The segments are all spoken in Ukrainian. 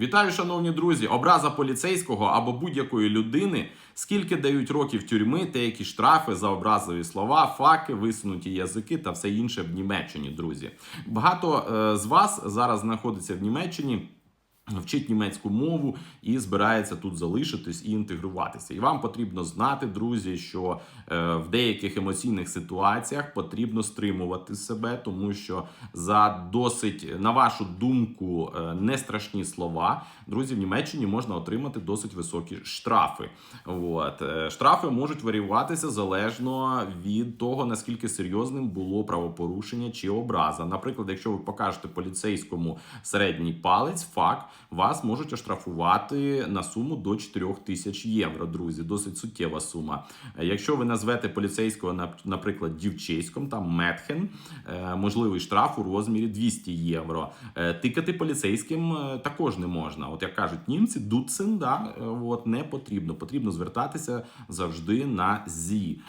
Вітаю, шановні друзі! Образа поліцейського або будь-якої людини, скільки дають років тюрми, та які штрафи за образливі слова, факи, висунуті язики та все інше в Німеччині, друзі. Багато е, з вас зараз знаходиться в Німеччині. Вчить німецьку мову і збирається тут залишитись і інтегруватися. І вам потрібно знати, друзі, що е, в деяких емоційних ситуаціях потрібно стримувати себе, тому що за досить, на вашу думку, е, не страшні слова, друзі, в Німеччині можна отримати досить високі штрафи. От. Е, Штрафи можуть варіюватися залежно від того, наскільки серйозним було правопорушення чи образа. Наприклад, якщо ви покажете поліцейському середній палець, факт, вас можуть оштрафувати на суму до 4 тисяч євро. Друзі, досить суттєва сума. Якщо ви назвете поліцейського, наприклад, дівчиськом, там метхен, е, можливий штраф у розмірі 200 євро. Е, Тикати поліцейським е, також не можна. От як кажуть німці, дуцен, да, от не потрібно. Потрібно звертатися завжди на зі.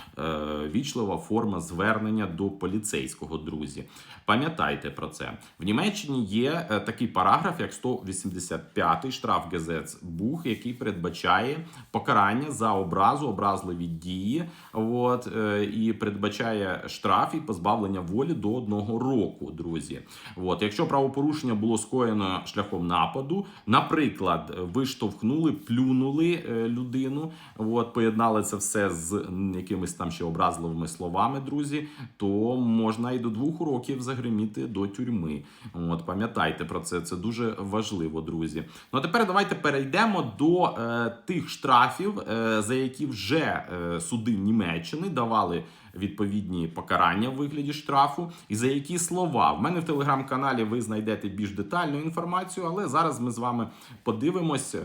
Вічлива форма звернення до поліцейського, друзі. Пам'ятайте про це. В Німеччині є такий параграф, як 185 штраф Гезецбух, який передбачає покарання за образу, образливі дії. От, е, і передбачає штраф і позбавлення волі до одного року, друзі. От, якщо правопорушення було скоєно шляхом нападу, наприклад, ви штовхнули, плюнули е, людину, от, поєднали це все з якимись там ще образливими словами, друзі, то можна і до двох років загриміти до тюрми. От, пам'ятайте про це, це дуже важливо, друзі. Ну а тепер давайте перейдемо до е, тих штрафів, е, за які вже е, суди Німеччини давали відповідні покарання в вигляді штрафу, і за які слова. В мене в телеграм-каналі ви знайдете більш детальну інформацію, але зараз ми з вами подивимось, е,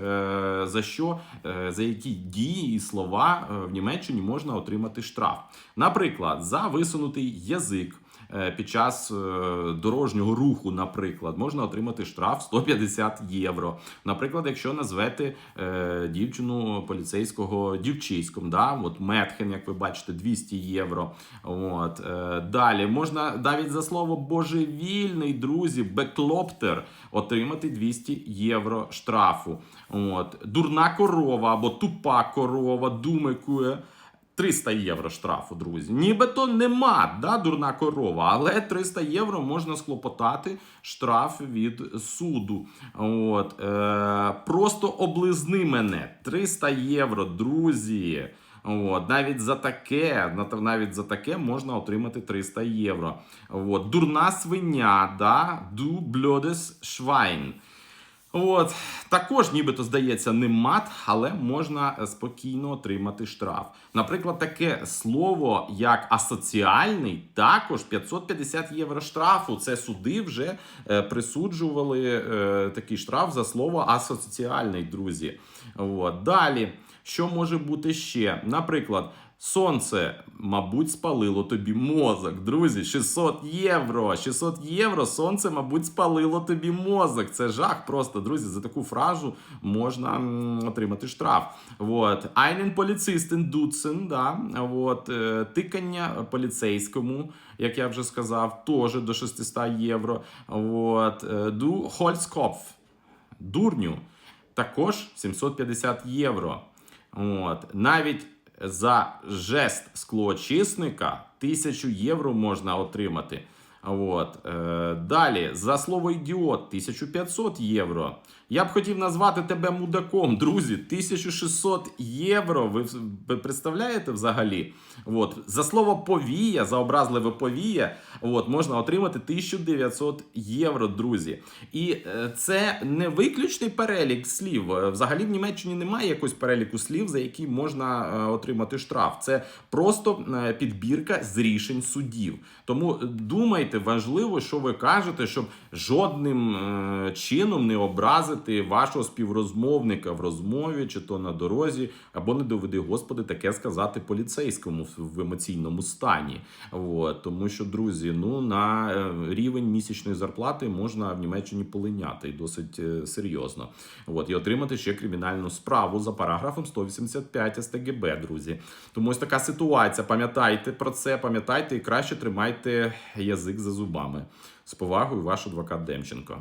за що, е, за які дії і слова е, в Німеччині можна отримати штраф. Наприклад, за висунутий язик. Е, Під час е, дорожнього руху, наприклад, можна отримати штраф 150 євро. Наприклад, якщо назвете е, дівчину поліцейського дівчиськом, да? от Метхен, як ви бачите, 200 євро. От, далі можна навіть за слово божевільний, друзі, беклоптер отримати 200 євро штрафу. От, дурна корова або тупа корова, думекує. 300 євро штрафу, друзі. Нібито нема, да, дурна корова, але 300 євро можна склопотати штраф від суду. От, е, просто облизни мене. 300 євро, друзі. От, навіть за таке, навіть за таке можна отримати 300 євро. От, дурна свиня, да, du blödes Schwein. От також, нібито здається, не мат, але можна е, спокійно отримати штраф. Наприклад, таке слово як асоціальний, також 550 євро штрафу. Це суди вже е, присуджували е, такий штраф за слово асоціальний, друзі. От далі, що може бути ще? Наприклад. Сонце, мабуть, спалило тобі мозок. Друзі, 600 євро. 600 євро. Сонце, мабуть, спалило тобі мозок. Це жах просто, друзі. За таку фразу можна отримати штраф. Вот. Einen Polizisten duzen, да. Вот. е, Тикання поліцейському, як я вже сказав, теж до 600 євро. Вот. Du Holzkopf. Дурню. Також 750 євро. От. Навіть за жест склоочисника 1000 євро можна отримати. От. Е, далі, за слово ідіот 1500 євро. Я б хотів назвати тебе мудаком, друзі. 1600 євро. Ви представляєте взагалі? От. За слово повія, за образливе повія, от, можна отримати 1900 євро, друзі. І е, це не виключний перелік слів. Е, Взагалі в Німеччині немає якогось переліку слів, за які можна е, отримати штраф. Це просто підбірка з рішень судів. Тому думайте, важливо, що ви кажете, щоб жодним чином не образити вашого співрозмовника в розмові, чи то на дорозі, або не доведи Господи таке сказати поліцейському в- емоційному стані. От, тому що, друзі, ну на е, рівень місячної зарплати можна в Німеччині полиняти досить е, серйозно. От, і отримати ще кримінальну справу за параграфом 185 СТГБ, друзі. Тому ось така ситуація. Пам'ятайте про це, пам'ятайте і краще тримайте язик за зубами. З повагою, ваш адвокат Демченко.